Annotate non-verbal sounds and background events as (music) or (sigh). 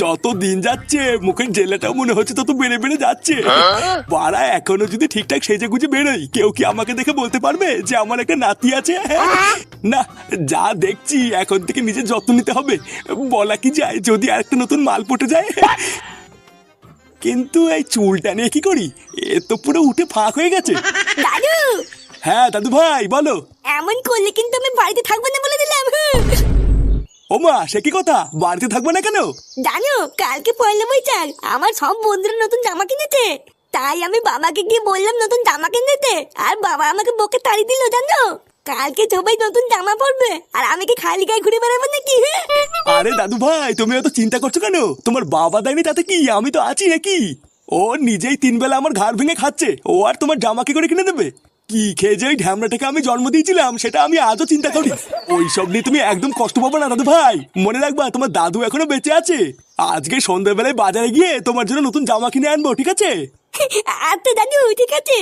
যত দিন যাচ্ছে মুখের জেলাটাও মনে হচ্ছে তত বেড়ে বেড়ে যাচ্ছে। বাড়া এখনও যদি ঠিকঠাক সেজে গুজে বেরোই কেউ কি আমাকে দেখে বলতে পারবে যে আমার একটা নাতি আছে? না যা দেখছি এখন থেকে নিজের যত্ন নিতে হবে। বলা কি যায় যদি আরেকটা নতুন মাল পটে যায়? কিন্তু এই চুলটা নিয়ে কি করি? এ তো পুরো উঠে ফাঁক হয়ে গেছে। দাদু! হ্যাঁ দাদু ভাই বলো। এমন করলে কিন্তু আমি বাড়িতে থাকব না বলে দিলাম ওমা সে কি কথা? বাড়িতে থাকবে না কেন? জানো কালকে পয়লা বৈশাখ আমার সব বন্ধুরা নতুন জামা কিনেছে। তাই আমি বাবাকে গিয়ে বললাম নতুন জামা কিনতে আর বাবা আমাকে বকে তাড়ি দিল জানো? কালকে সবাই নতুন জামা পরবে আর আমি কি খালি গায়ে ঘুরে বেড়াবো নাকি? আরে দাদু ভাই তুমি অত চিন্তা করছ কেন? তোমার বাবা দেয়নি তাতে কি? আমি তো আছি নাকি? ও নিজেই তিন বেলা আমার ঘাড় ভেঙে খাচ্ছে ও আর তোমার জামা কি করে কিনে দেবে? কি খেয়ে যে ঢ্যামড়াটাকে আমি জন্ম দিয়েছিলাম, সেটা আমি আজও চিন্তা করি। ওই সব নিয়ে তুমি একদম কষ্ট পাবো না, দাদু ভাই। মনে রাখবা, তোমার দাদু এখনও বেঁচে আছে। আজকে সন্ধ্যাবেলায় বাজারে গিয়ে তোমার জন্য নতুন জামা কিনে আনব, ঠিক আছে? (laughs) আচ্ছা দাদু, ঠিক আছে।